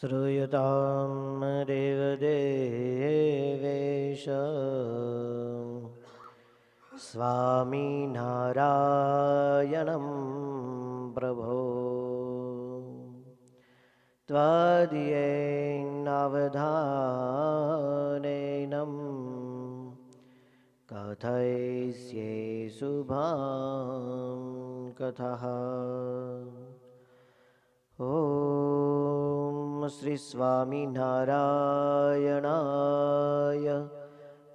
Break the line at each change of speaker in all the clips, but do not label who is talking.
श्रूयतां देवदेवेश। स्वामिनारायणं प्रभो। त्वदीयेनावधानेनं कथयिष्ये शुभां कथः શ્રી સ્વામિનારાયણાય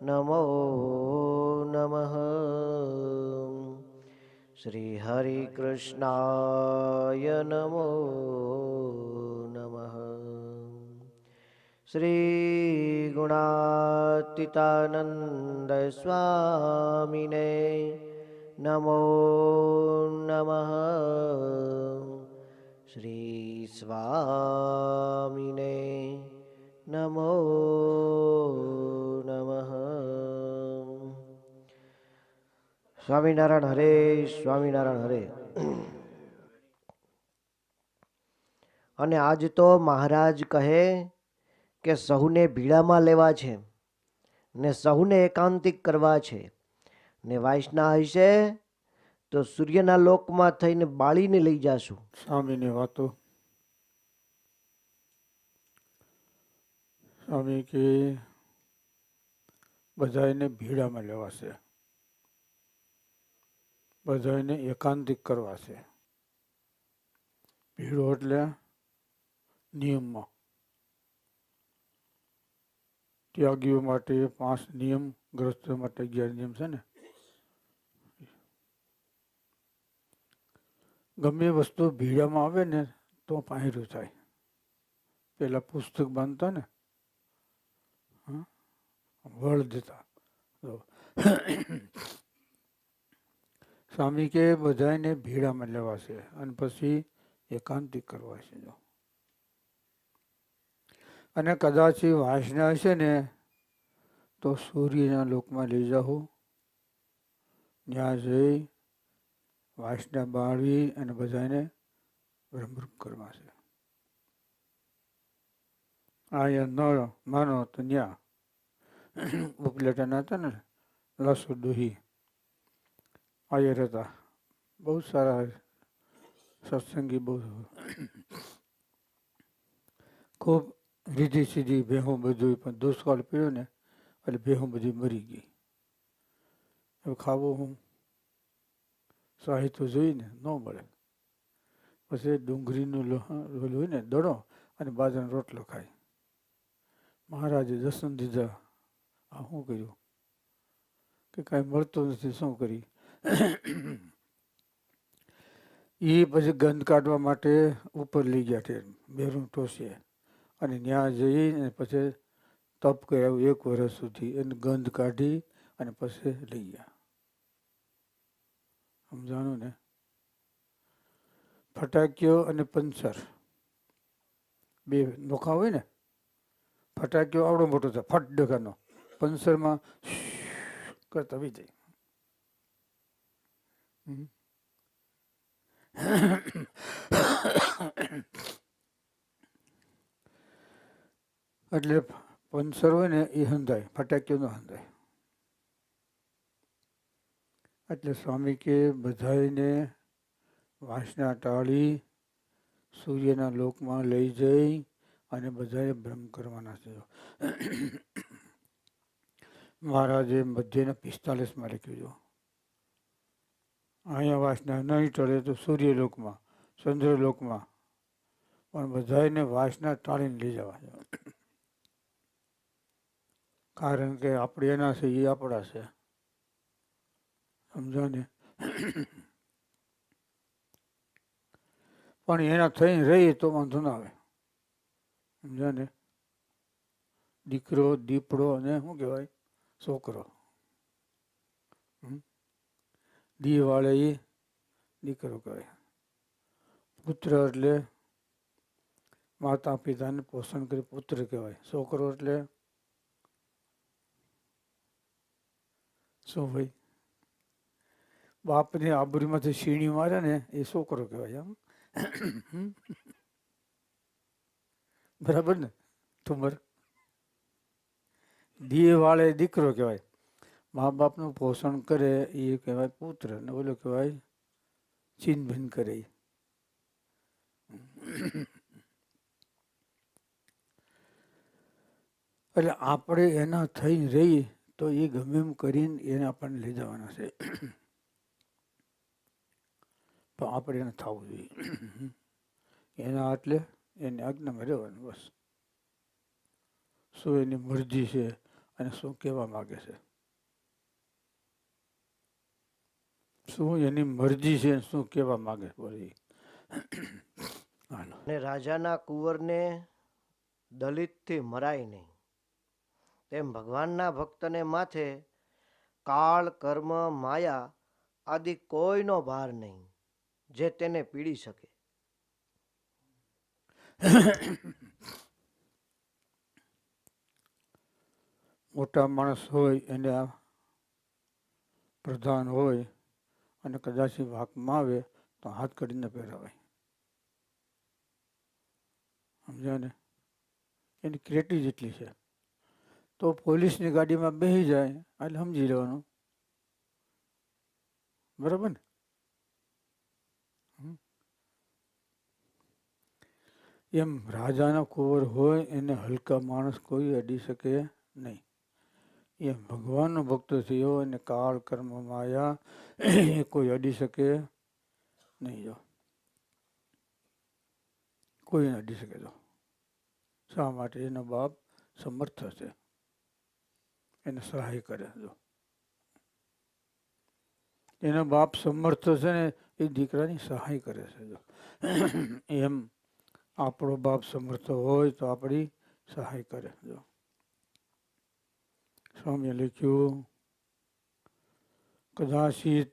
નમો નમઃ શ્રી હરિ કૃષ્ણાય નમો નમઃ શ્રી ગુણાતીતાનંદ સ્વામિને નમો નમઃ સ્વામિનારાયણ હરે સ્વામિનારાયણ હરે. અને આજ તો મહારાજ કહે કે સહુને ભીડામાં લેવા છે ને સહુને એકાંતિક કરવા છે ને વાંસના હશે તો સૂર્યના લોકમાં થઈને બાળીને લઈ જાશું.
સ્વામીની વાતો. સ્વામી કે બધાને ભીડામાં લેવાશે. બધાને એકાંતિક કરવાશે. ભીડો એટલે નિયમમાં ત્યાગીઓ માટે પાંચ નિયમ ગ્રસ્તો માટે અગિયાર નિયમ છે ને? ગમે વસ્તુ ભીડામાં આવે ને, તો પાયરું થાય. પેલા પુસ્તક બાંધતા ને? વળ દેતા સ્વામી કે બધાને ભીડામાં લેવાશે અને પછી એકાંતિક કરવા છે જો. અને કદાચ વાસના હશે ને, તો સૂર્યના લોકમાં લઈ જાઓ. ત્યાં જઈ વાસના બાળવી અને બધાને ભ્રમરૂપ કરવા છે. અહીંયા ન માનો તો ત્યાં ઉપલેટાના હતા ને, લસુ દોહી. આયર હતા બહુ સારા સત્સંગી બહુ. ખૂબ રીધી સીધી ભેહું બધું પણ દુષ્કાળ પીડ્યો ને, એટલે ભેહું બધી મરી ગઈ. હવે ખાવું હું? સાહિત્ય જોઈને ન મળે. પછી ડુંગળીનું લોહ- ઓલું હોય ને, દડો અને બાજરાનો રોટલો ખાય. મહારાજે દર્શન દીધા. આ શું કર્યું? કે કાંઈ મળતું નથી, શું કરી? એ પછી ગંધ કાઢવા માટે ઉપર લઈ ગયા ટ્રેન બેરું ટોસીએ અને ત્યાં જઈને પછી તપ કર્યા એક વર્ષ સુધી. એને ગંધ કાઢી અને પછી લઈ ગયા. સમજાણું ને. ફટાકીઓ અને પંચર. બે નોખા હોય ને. ફટાકીઓ આવડો મોટો છે, ફટ ડગાનો. પંચરમાં કરતા આવી જાય. એટલે પંચર હોય ને એ હંધાય, ફટાકીઓનો હંધાય. એટલે સ્વામી કે બધાને વાસના ટાળી સૂર્યના લોકમાં લઈ જઈ અને બધાએ ભ્રમ કરવાના છે. મહારાજે મધ્યના પિસ્તાલીસમાં લખ્યું જો અહીંયા વાસના નહીં ટળે તો સૂર્યલોકમાં ચંદ્રલોકમાં પણ બધાને વાસના ટાળીને લઈ જવા કારણ કે આપણે એના છે, એ આપણા છે. સમજો ને પણ એના થઈને રહીએ તો વાંધો ના આવે. સમજો ને દીકરો, દીપડો અને શું કહેવાય? છોકરો? દી વાળે એ દીકરો કહેવાય. પુત્ર એટલે માતા પિતાને પોષણ કરી પુત્ર કહેવાય. છોકરો એટલે શું ભાઈ? બાપની આબરીમાંથી શીણી મારે ને એ છોકરો કહેવાય આમ બરાબર ને? ઠુમર. દીએ વાળે દીકરો કહેવાય. મા બાપનું પોષણ કરે એ કહેવાય પુત્ર ને ઓલો કહેવાય ચીનભીન કરે એટલે આપણે એના થઈ રહી તો એ ગમે એમ કરીને એને આપણને લઈ જવાના છે. તો આપણે એને થવું જોઈએ. એના એટલે એની આજ્ઞામાં રહેવાનું બસ. શું એની મરજી છે અને શું કહેવા માગે છે? શું એની મરજી છે શું કહેવા માગે છે?
અને રાજાના કુંવરને દલિતથી મરાય નહીં. તેમ ભગવાનના ભક્તને માથે કાળ કર્મ માયા આદિ કોઈનો ભાર નહીં. જે તેને પીડી શકે.
મોટા માણસ હોય, એને પ્રધાન હોય અને કદાચ વાકમાં આવે તો હાથ કરીને પહેરાવાય. સમજ્યા ને? એની ક્રેટી જેટલી છે. તો પોલીસની ગાડીમાં બેસી જાય એટલે સમજી લેવાનું. બરાબર ને? એમ રાજાનો કુંવર હોય, એને હલકા માણસ કોઈ અડી શકે નહીં. એ ભગવાનનો ભક્ત થયો અને કાળ કર્મ માયા, એ કોઈ અડી શકે નહીં જો. કોઈ ન અડી શકે તો શા માટે? એનો બાપ સમર્થ છે એને સહાય કરે જો. એનો બાપ સમર્થ છે ને એ દીકરાની સહાય કરે છે જો. એમ આપણો બાપ સમર્થ હોય તો આપણી સહાય કરે. જો. સ્વામીએ લખ્યું, કદાચિત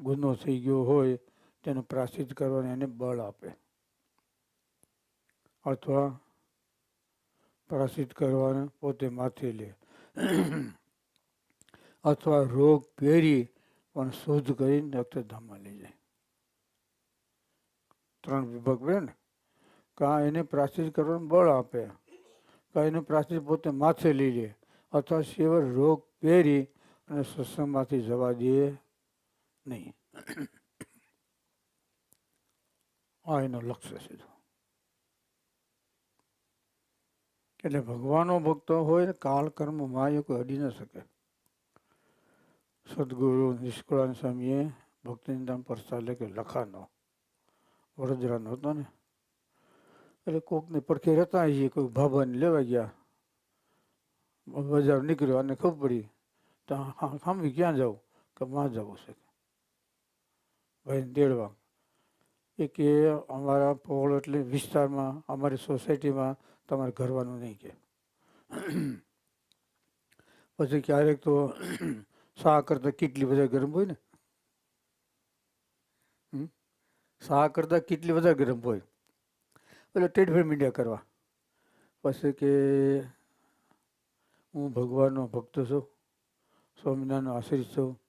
ગુનો થઈ ગયો હોય તેનું પ્રાસિદ્ધ કરવાને એને બળ આપે. અથવા પ્રાસિદ્ધ કરવાને પોતે માથે લે. અથવા રોગ પહેરી પણ શુદ્ધ કરીને રક્તધામમાં લઈ જાય. ત્રણ વિભાગ બે ને કાં એને પ્રાશ્ચિત કરવાનું બળ આપે. કાં એને પ્રાશ્ચિત પોતે માથે લઈ લે, અથવા શિવર રોગ પહેરી અને સત્સંગમાંથી જવા દે નહીં. આ એનો લક્ષ્ય છે એટલે ભગવાનનો ભક્તો હોય કાળ કર્મમાં કોઈ અડી ન શકે. સદગુરુ નિષ્કળાન સ્વામીએ ભક્તિ પ્રસાદ લે કે લખાનો. વડોદરાનો હતો ને. એટલે કોકની પડખે રહેતા છીએ કોઈ ભાભાને લેવા ગયા. બજાર નીકળ્યો અને ખબર પડી. તો ખામી ક્યાં જાઉં કે માં જવું છે ભાઈને તેડવા. એ કે અમારા પોળ એટલે વિસ્તારમાં, અમારી સોસાયટીમાં તમારે ઘરવાનું નહીં કે. પછી ક્યારેક તો શાહ કરતાં કેટલી બધા ગરમ હોય ને. હમ? શાહ કરતાં કેટલી વધારે ગરમ હોય? એટલે ટેડફેર મીડિયા કરવા. પછી કે હું ભગવાનનો ભક્ત છું, સ્વામિનારાયણનો આશ્રિત છું,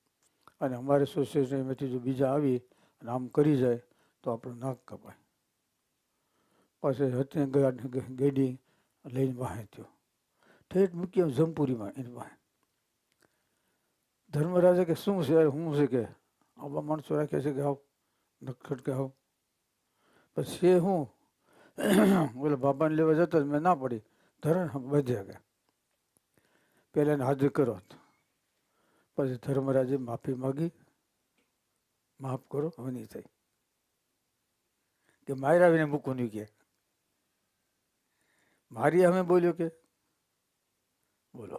અને અમારે સોસાયટીમાંથી જો બીજા આવી અને આમ કરી જાય, તો આપણું નાક કપાય. પછી હતી ગેડી લઈને બહાર થયો. ઠેઠ મૂકી આમ જમપુરીમાં, એની પાસે ધર્મરાજા કે શું છે હું છે કે આવા માણસો રાખ્યા છે કે આવ નખટ કે આવ પછી એ હું બોલે બાબાને લેવા જતો જ મેં ના પડી ધરણ બધ્યા કે પહેલાં એને હાજર કરો પછી ધર્મરાજે માફી માગી માફ કરો હવે નહીં થઈ કે માયરા આવીને મૂકવું નહીં કે મારી અમે બોલ્યો કે બોલો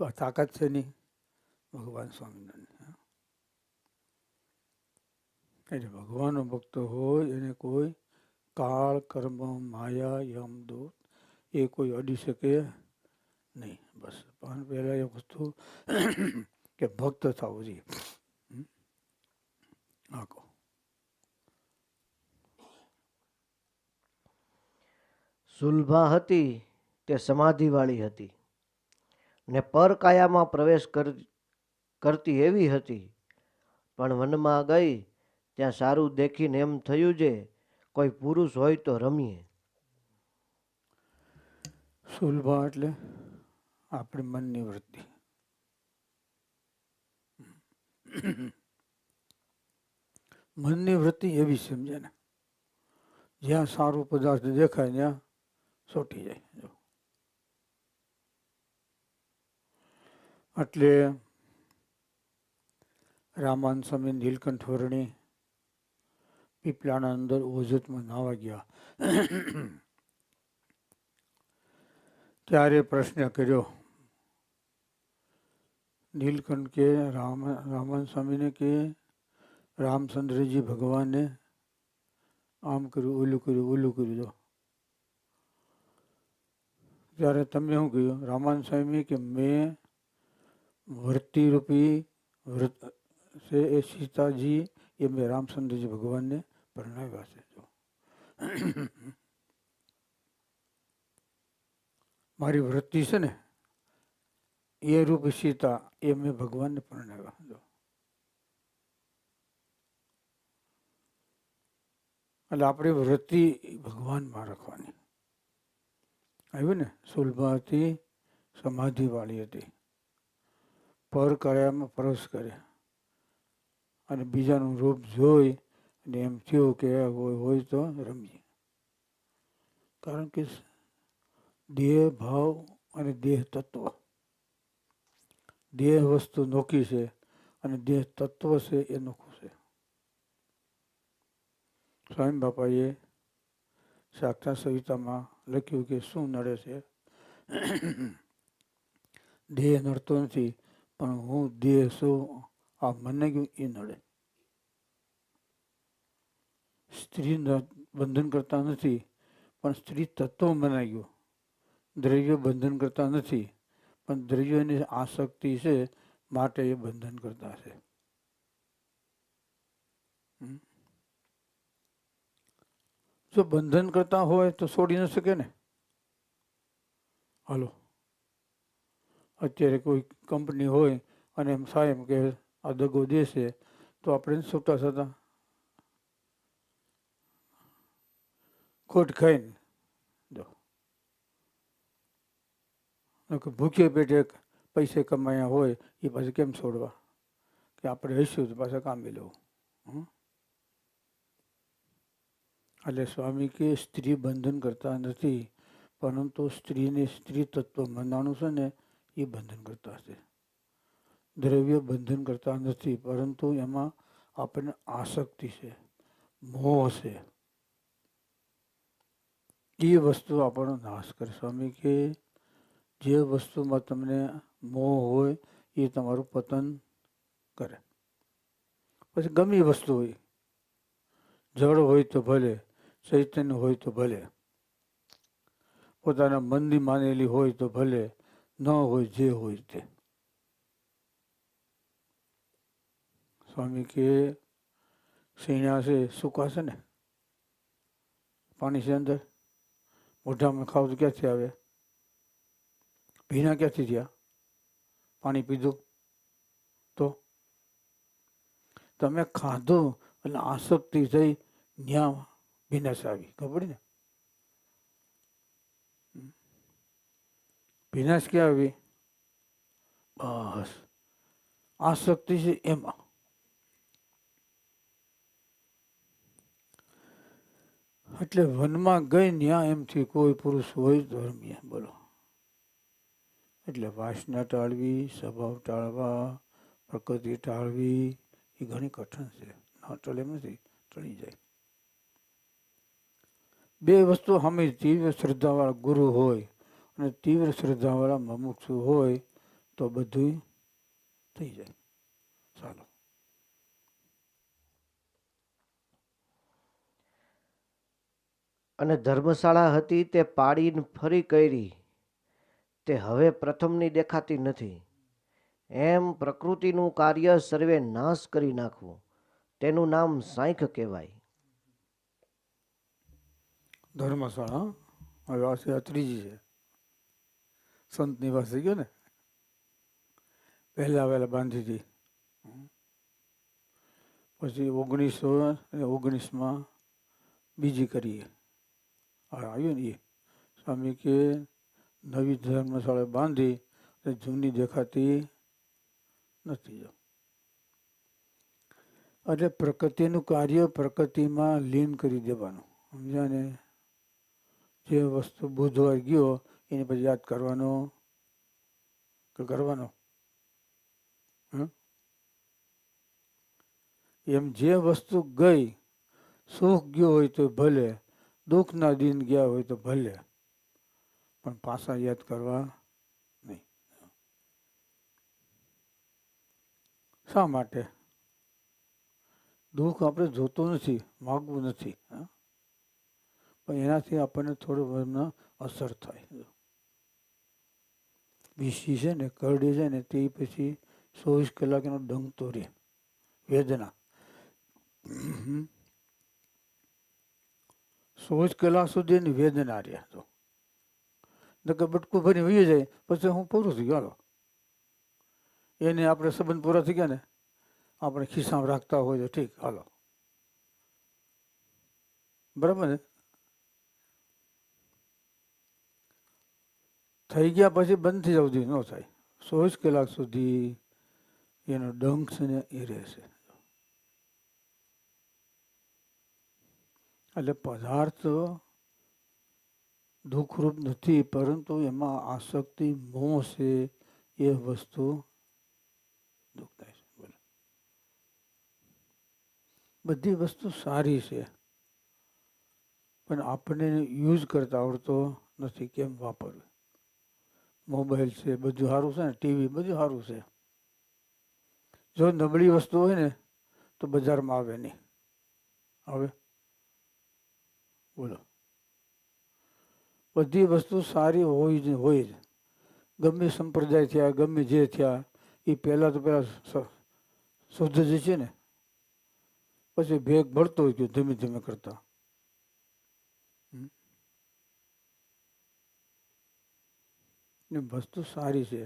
આ તાકાત છે નહીં ભગવાન સ્વામિનારાયણ એટલે ભગવાનનો ભક્ત હોય, એને કોઈ કાળ, કર્મ, માયા, યમ દોત એ કોઈ અડી શકે નહીં. બસ, પણ પહેલાં એ વસ્તુ કે ભક્ત થવું જોઈએ. આખો
સુલભા હતી તે સમાધિવાળી હતી ને પરકાયામાં પ્રવેશ કર, કરતી એવી હતી, પણ વનમાં ગઈ ત્યાં સારું દેખીને એમ થયું છે, કોઈ પુરુષ હોય તો રમીએ
સુલભા એટલે આપણે મનની વૃત્તિ મનની વૃત્તિ એવી સમજે ને, જ્યાં સારું પદાર્થ દેખાય ત્યાં સોટી જાય જો. એટલે રામાન સ્વામી, નીલકંઠ વર્ણી પીપળાના અંદર ઓજતમાં નાવા ગયા. ત્યારે પ્રશ્ન કર્યો, નીલકંઠ કે રામ, રામન સ્વામીને કે રામચંદ્રજી ભગવાનને? આમ કર્યું, ઓલું કર્યું ઓલું કર્યું જો ત્યારે તમે શું કહ્યું? રામાન સ્વામી કે મેં વૃત્તિરૂપી રૂપી વ્રત છે એ સીતાજી એ મેં રામચંદ્રજી ભગવાનને પરણાવ્યા છે, જો. મારી વૃત્તિ છે ને, એ રૂપ સીતા એ મેં ભગવાનને પરણાવ્યા, જો. એટલે આપણી વૃત્તિ ભગવાનમાં રાખવાની. આવ્યું ને સુલભા હતી સમાધિવાળી હતી. પર કર્યામાં પરસ કરે અને બીજાનું રૂપ જોઈ અને એમ થયું કે હોય તો રમીએ. કારણ કે દેહ, ભાવ અને દેહ તત્વ. દેહ વસ્તુ નોખી છે અને દેહ તત્વ છે એ નોખું છે. સ્વામી બાપાએ સાક્ષા સવિતામાં લખ્યું કે શું નડે છે? દેહ નડતો નથી, પણ હું દેહ શું મને ગયું એ નડે સ્ત્રી બંધન કરતા નથી પણ સ્ત્રી તત્વ ગયું દ્રવ્ય બંધન કરતા નથી પણ દ્રવ્યની આસક્તિ છે માટે એ બંધન કરતા છે? જો બંધન કરતા હોય તો છોડી ન શકે ને હાલો અત્યારે કોઈ કંપની હોય અને એમ સાહેબ કે આ દગો દેશે તો આપણે છૂટા થતા ખોટ ખાઈને જો નકર ભૂખે પેટે પૈસે કમાયા હોય એ પાછું કેમ છોડવા કે આપણે હસીશું તો પાછા કામી લેવું હં? એટલે સ્વામી કે સ્ત્રી બંધન કરતા નથી પરંતુ સ્ત્રીને સ્ત્રી તત્વ મનાણું છે ને એ બંધન કરતા છે દ્રવ્ય બંધન કરતા નથી, પરંતુ એમાં આપણને આસક્તિ છે, મોહ છે. એ વસ્તુ આપણો નાશ કરે. સ્વામી કે જે વસ્તુમાં તમને મોહ હોય એ તમારું પતન કરે. પછી ગમે વસ્તુ હોય, જળ હોય તો ભલે, ચૈતન્ય હોય તો ભલે, પોતાના મનની માનેલી હોય તો ભલે, ન હોય જે હોય તે. સ્વામી કે સૈણા છે સૂકા છે ને? પાણી છે અંદર મોઢામાં ખાવ તો ક્યાંથી આવે? ભીના ક્યાંથી થયા? પાણી પીધું તો? તમે ખાધું એટલે આસક્તિ થઈ ન્યા ભીનાશ આવી. ખબર ને? ભીનાશ ક્યાં આવી? બસ. આસક્તિ છે એમાં. એટલે વનમાં ગઈ ન્યા એમથી કોઈ પુરુષ હોય ધર્મીય, બોલો. એટલે વાસના ટાળવી, સ્વભાવ ટાળવા, પ્રકૃતિ ટાળવી, એ ઘણી કઠણ છે. ના ટળે નથી, ટળી જાય. બે વસ્તુ અમે તીવ્ર શ્રદ્ધાવાળા ગુરુ હોય અને તીવ્ર શ્રદ્ધાવાળા મમુક્ષુ હોય તો બધું થઈ જાય. ચાલો.
અને ધર્મશાળા હતી તે પાડીને ફરી કરી. તે હવે પ્રથમની દેખાતી નથી. એમ પ્રકૃતિનું કાર્ય સર્વે નાશ કરી નાખવું. તેનું નામ સાંખ કહેવાય.
ધર્મશાળા? હવે આ ત્રીજી છે. સંત નિવાસ ગયો ને? પહેલા વહેલા બાંધી હતી પછી ઓગણીસો ઓગણીસમાં બીજી કરીએ. આવ્યું ને એ સ્વામી કે નવી ધર્મશાળા બાંધી જૂની દેખાતી નથી જો. એટલે પ્રકૃતિનું કાર્ય પ્રકૃતિમાં લીન કરી દેવાનું. સમજ્યા ને? જે વસ્તુ બુધવાર ગયો, એને પછી યાદ કરવાનો કે કરવાનો? એમ જે વસ્તુ ગઈ, સુખ ગયો હોય તો ભલે દુઃખના દિન ગયા હોય તો ભલે, પણ પાછા યાદ કરવા નહીં. શા માટે? દુઃખ આપણે જોતું નથી, માગવું નથી? પણ એનાથી આપણને થોડું અસર થાય. બીસી છે ને, કરડી છે ને, તે પછી ચોવીસ કલાક એનો ડંકતો રહે વેદના ચોવીસ કલાક સુધી એની વેદના રહ્યા હતો નકર બટકું ભરી વહી જાય, પછી હું પૂરું થઈ ગયો. એને આપણે સંબંધ પૂરા થઈ ગયા ને, આપણે ખિસ્સામાં રાખતા હોય તો ઠીક, હાલો. બરાબર ને? થઈ ગયા પછી બંધ થઈ જવું જોઈએ, ન થાય. ચોવીસ કલાક સુધી એનો ડંખ છે ને એ રહેશે એટલે પદાર્થ દુઃખરૂપ નથી, પરંતુ એમાં આસક્તિ, મોહ છે, એ વસ્તુ દુઃખ થાય છે. બોલો. બધી વસ્તુ સારી છે, પણ આપણને યુઝ કરતા આવડતો નથી કેમ વાપરવું? મોબાઈલ છે, બધું સારું છે ને? ટીવી, બધું સારું છે. જો નબળી વસ્તુ હોય ને, તો બજારમાં આવે નહીં. આવે? બોલો. બધી વસ્તુ સારી હોય જ હોય જ. ગમે સંપ્રદાય થયા, ગમે જે થયા, એ પહેલાં તો પહેલાં શુદ્ધ જ છે ને, પછી ભેગ ભળતો હોય ગયો ધીમે ધીમે કરતા. ને વસ્તુ સારી છે,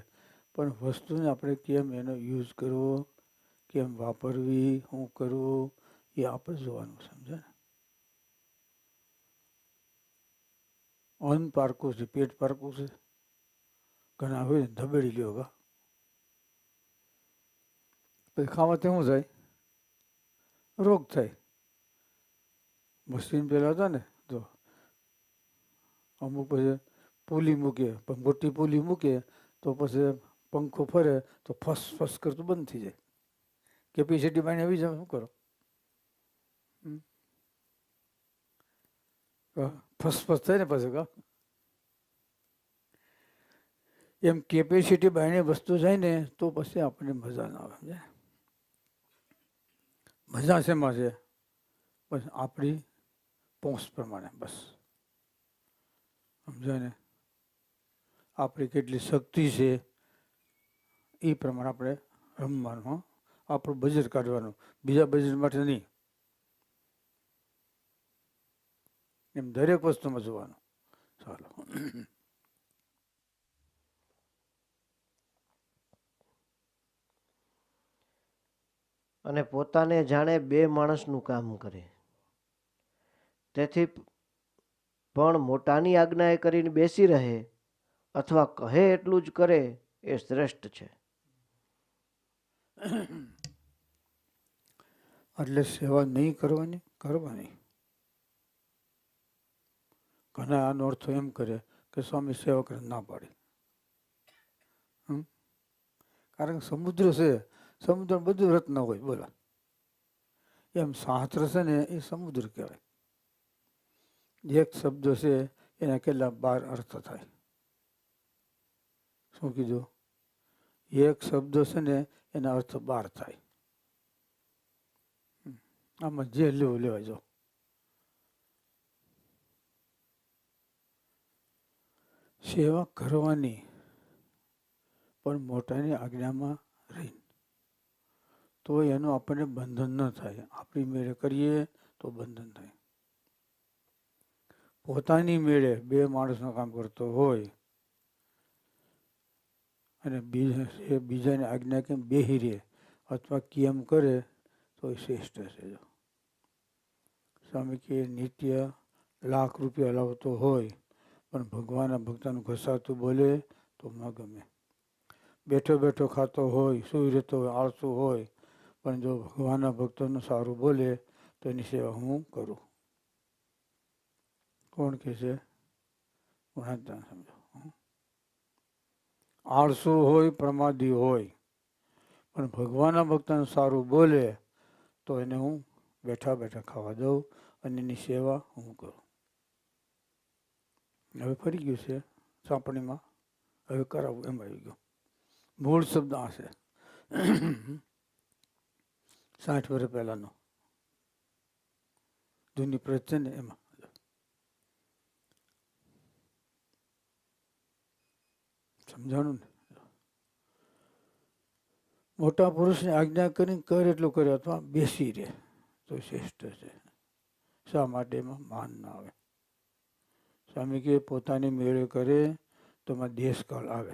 પણ વસ્તુને આપણે કેમ એનો યુઝ કરવો, કેમ વાપરવી શું કરવું, એ આપણે જોવાનું સમજે ને? અન્ન પારકું છે, પેટ પારકું છે. ઘણા હોય ધબેડી લ્યો કા. પછી ખાવાથી શું થાય? રોગ થાય. મશીન પહેલાં હતા ને, તો અમુક પછી પુલી મૂકે, પણ મોટી પુલી મૂકે, તો પછી પંખો ફરે, તો ફસ ફસ કરતું બંધ થઈ જાય. કેપેસિટી પાણી આવી જાય શું કરો? હમ? કા ફસ ફસ થાય ને પછી કા એમ કેપેસિટી બાયણે વસ્તુ જાય ને, તો પછી આપણને મજા ના આવે, સમજાય? મજા શેમાં છે? બસ આપણી પોસ્ટ પ્રમાણે, બસ. સમજાય ને? આપણી કેટલી શક્તિ છે, એ પ્રમાણે આપણે રમવાનું આપણું બજેટ કાઢવાનું. બીજા બજેટ માટે નહીં. એમ દરેક વસ્તુમાં જોવાનું. ચાલો.
અને પોતાને જાણે બે માણસનું કામ કરે. તેથી પણ મોટાની આજ્ઞા એ કરીને બેસી રહે અથવા કહે એટલું જ કરે એ શ્રેષ્ઠ છે.
એટલે સેવા નહીં કરવાની? કરવાની. ઘણા આનો અર્થ એમ કરે કે સ્વામી સેવક ના પાડે? કારણ કે સમુદ્ર છે, સમુદ્ર બધું રત્ન હોય, બોલા. એમ શાસ્ત્ર છે ને એ સમુદ્ર કહેવાય. એક શબ્દ છે, એના કેટલા બાર અર્થ થાય. શું કીધું? એક શબ્દ છે ને એના અર્થ બાર થાય. આમાં જે લેવું લેવા જો. સેવા કરવાની પણ મોટાની આજ્ઞામાં રહીને. તો એનું આપણને બંધન ન થાય. આપણી મેળે કરીએ તો બંધન થાય. પોતાની મેળે બે માણસનું કામ કરતો હોય અને બીજા બીજાની આજ્ઞા કેમ બેહી રહે અથવા કેમ કરે, તો એ શ્રેષ્ઠ છે સ્વામી કે નિત્ય લાખ રૂપિયા લાવતો હોય પણ ભગવાનના ભક્તનું ઘસાતું બોલે તો ન ગમે. બેઠો બેઠો ખાતો હોય, સૂઈ રહેતો હોય, આળસુ હોય, પણ જો ભગવાનના ભક્તોનું સારું બોલે તો એની સેવા હું કરું? કોણ કહે છે? સમજો. આળસુ હોય, પ્રમાદી હોય, પણ ભગવાનના ભક્તને સારું બોલે તો એને હું બેઠા બેઠા ખાવા દઉં અને એની સેવા હું કરું. હવે ફરી ગયું છે સાંપણીમાં હવે કરાવવું એમ આવી ગયું. મૂળ શબ્દ આ છે. સાઠ વર્ષ પહેલાંનો. જૂની પ્રત છે ને એમાં. સમજાણું ને? મોટા પુરુષને આજ્ઞા કરીને કર એટલું કરે અથવા બેસી રહે. તો શ્રેષ્ઠ છે. શા માટે એમાં માન ના આવે? સ્વામી કે પોતાની મેળે કરે તો એમાં દેશકાળ આવે.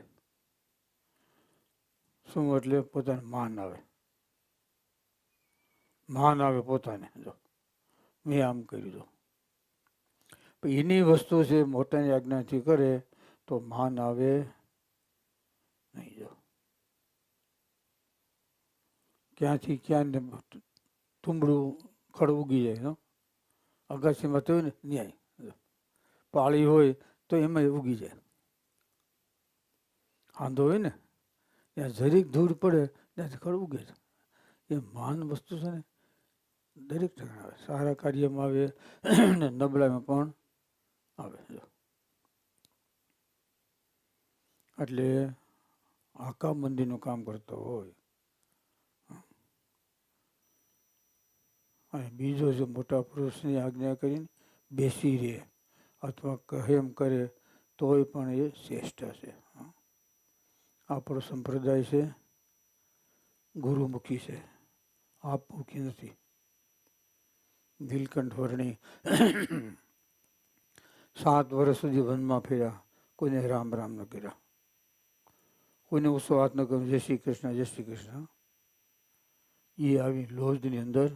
શું એટલે પોતાને માન આવે? માન આવે પોતાને, જો. મેં આમ કર્યું પણ એની વસ્તુ છે, મોટાની આજ્ઞાથી કરે તો માન આવે નહીં, જો. ક્યાંથી ક્યાં તુંબડું ખડ ઉગી જાય? અગાસીમાં થયું ને ન્યાય. પાળી હોય તો એમાં ઉગી જાય. આંધો હોય ને, ત્યાં જરીક ધૂળ પડે ત્યાંથી ખડ ઉગે છે. એ મહાન વસ્તુ છે ને, દરેક ઠેકાણે આવે. સારા કાર્યમાં આવે ને નબળામાં પણ આવે એટલે આખા મંદિરનું કામ કરતો હોય અને બીજો જો મોટા પુરુષની આજ્ઞા કરીને બેસી રહે. અથવા કહે એમ કરે તોય પણ એ શ્રેષ્ઠ છે આપણો સંપ્રદાય છે ગુરુમુખી છે આપમુખી નથી નીલકંઠ વર્ણી સાત વર્ષ સુધી વનમાં ફેર્યા કોઈને રામ રામ ન કર્યા કોઈને ઉસો હાથ ન કર્યો જય શ્રી કૃષ્ણ જય શ્રી કૃષ્ણ એ આવી લોજની અંદર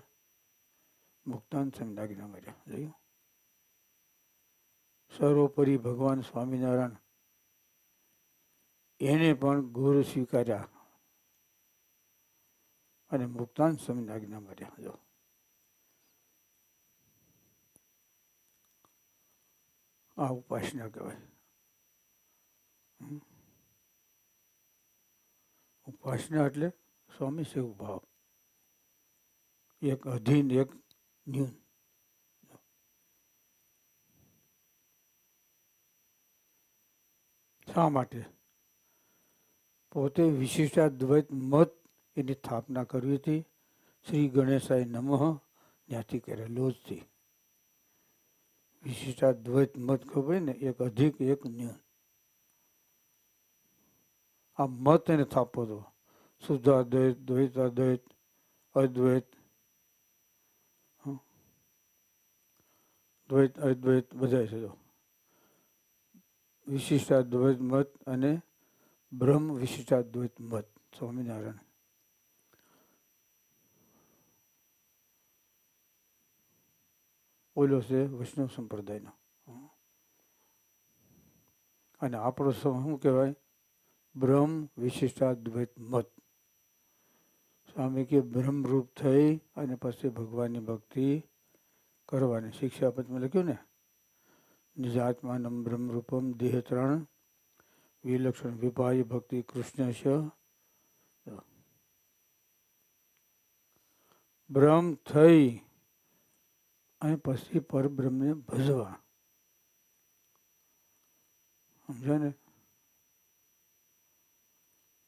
મુક્તાન સમજાગીના મળ્યા જોયું સર્વોપરી ભગવાન સ્વામિનારાયણ એને પણ ગુરુ સ્વીકાર્યા. અને મુક્તાન સ્વામીની આજ્ઞા મળ્યા જો. આ ઉપાસના કહેવાય. ઉપાસના એટલે સ્વામી સેવ ભાવ. એક અધીન, એક ન્યૂન. શા માટે? પોતે વિશિષ્ટાદ્વૈત મત એની સ્થાપના કરવી હતી. શ્રી ગણેશાય નમઃ ત્યાંથી કરેલો જ થી વિશિષ્ટાદ્વૈત મત ખબર ને? એક અધિક, એક ન્યૂન. આ મત એને સ્થાપો હતો. શુદ્ધાદ્વૈત, દ્વૈતાદ્વૈત, અદ્વૈત. દ્વૈત, અદ્વૈત બધા છે જો વિશિષ્ટાદ્વૈત મત અને બ્રહ્મ વિશિષ્ટાદ્વૈત મત. સ્વામિનારાયણ. ઓલો છે વૈષ્ણવ સંપ્રદાયનો. અને આપણો શું કહેવાય? બ્રહ્મ વિશિષ્ટાદ્વૈત મત. સ્વામી કે બ્રહ્મરૂપ થઈ અને પછી ભગવાનની ભક્તિ કરવાની. શિક્ષાપદમાં લખ્યું ને? નિજાત્માનમ બ્રહ્મરૂપમ દેહ ત્રણ વિલક્ષણ વિભાય ભક્તિ કૃષ્ણ છે બ્રહ્મ થઈ અને પછી પરબ્રહ્મને ભજવા સમજ્યા ને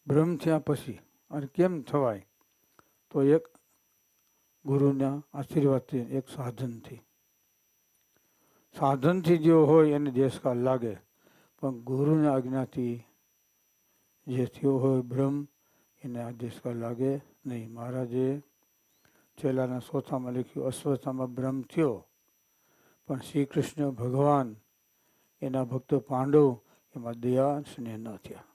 બ્રહ્મ થયા પછી અને કેમ થવાય તો એક ગુરુના આશીર્વાદથી એક સાધનથી સાધનથી જેવો હોય એને દેશકાળ લાગે, પણ ગુરુની આજ્ઞાથી જે થયો હોય બ્રહ્મ, એને આ દેશકાળ લાગે નહીં. મહારાજે છેલ્લાના સોથામાં લખ્યું અશ્વથામાં બ્રહ્મ થયો, પણ શ્રી કૃષ્ણ ભગવાન, એના ભક્તો પાંડવ, એમાં દયા સ્નેહ ન થયા.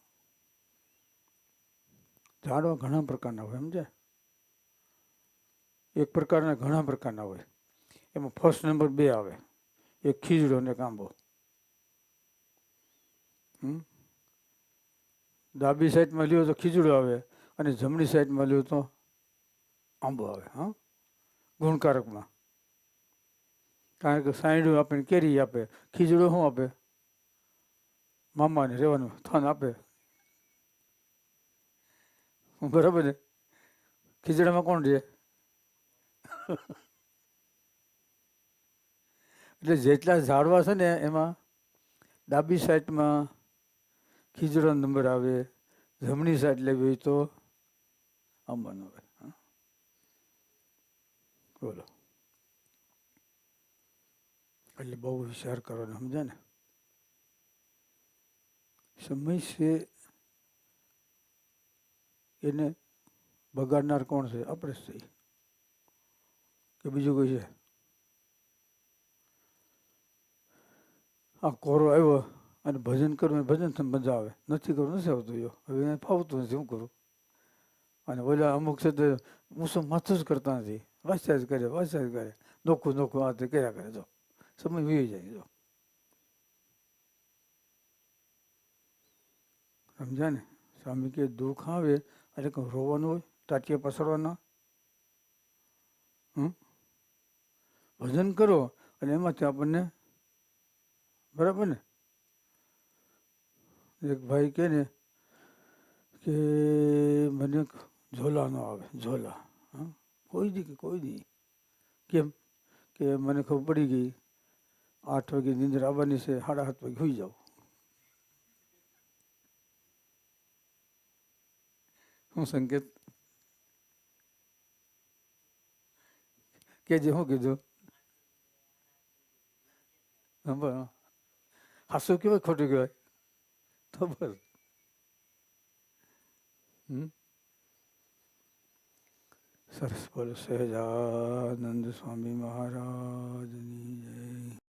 ઝાડવા ઘણા પ્રકારના હોય સમજે એક પ્રકારના ઘણા પ્રકારના હોય. એમાં ફર્સ્ટ નંબર બે આવે. એક ખીજડો ને હમ? ડાબી સાઈડમાં લ્યો તો ખીજડો આવે અને જમણી સાઈડમાં લ્યો તો આંબો આવે, હા? ગુણકારકમાં. કારણ કે સાઈડું આપણને કેરી આપે, ખીજડો શું આપે? મામાને રહેવાનું થાન આપે. બરાબર ને ખીજડામાં કોણ રહે? એટલે જેટલા ઝાડવા છે ને એમાં, ડાબી સાઈડમાં ખીજડો નંબર આવે, જમણી સાઈડ લેવી હોય તો આંબાનો આવે? બોલો. એટલે બહુ વિચાર કરવાનો સમજે ને? સમય છે એને બગાડનાર કોણ છે? આપણે જ કે બીજું કોઈ છે? આ કોરો આવ્યો અને ભજન કરવું ભજન થઈને મજા આવે. નથી કરવું, નથી આવતું યો. હવે એને ફાવતું નથી શું કરું? અને ઓલા અમુક છે તે શું માથું જ કરતા નથી. વાસ્યા જ કરે વાસ્યા જ કરે. નોખું નોખું આ તે કર્યા કરે, જો. સમય વી જાય, જો. સમજ્યા ને? સ્વામી કે દુઃખ આવે, એટલે કંઈ રોવાનું હોય ટાટિયા પસરવાના? ભજન કરો, અને એમાંથી આપણને બરાબર ને? એક ભાઈ કહે ને કે મને ઝોલા ન આવે, ઝોલા. હા? કોઈ દી કે કોઈ દી. કેમ? કે મને ખબર પડી ગઈ, આઠ વાગે નીંદર આવવાની છે, સાડા સાત વાગે હોઈ જાઉં. શું સંકેત? કે જે શું કીધું હા. હાસું કેવાય ખોટું કહેવાય તો બસ સરસ બોલો સહેજાનંદ સ્વામી મહારાજની જય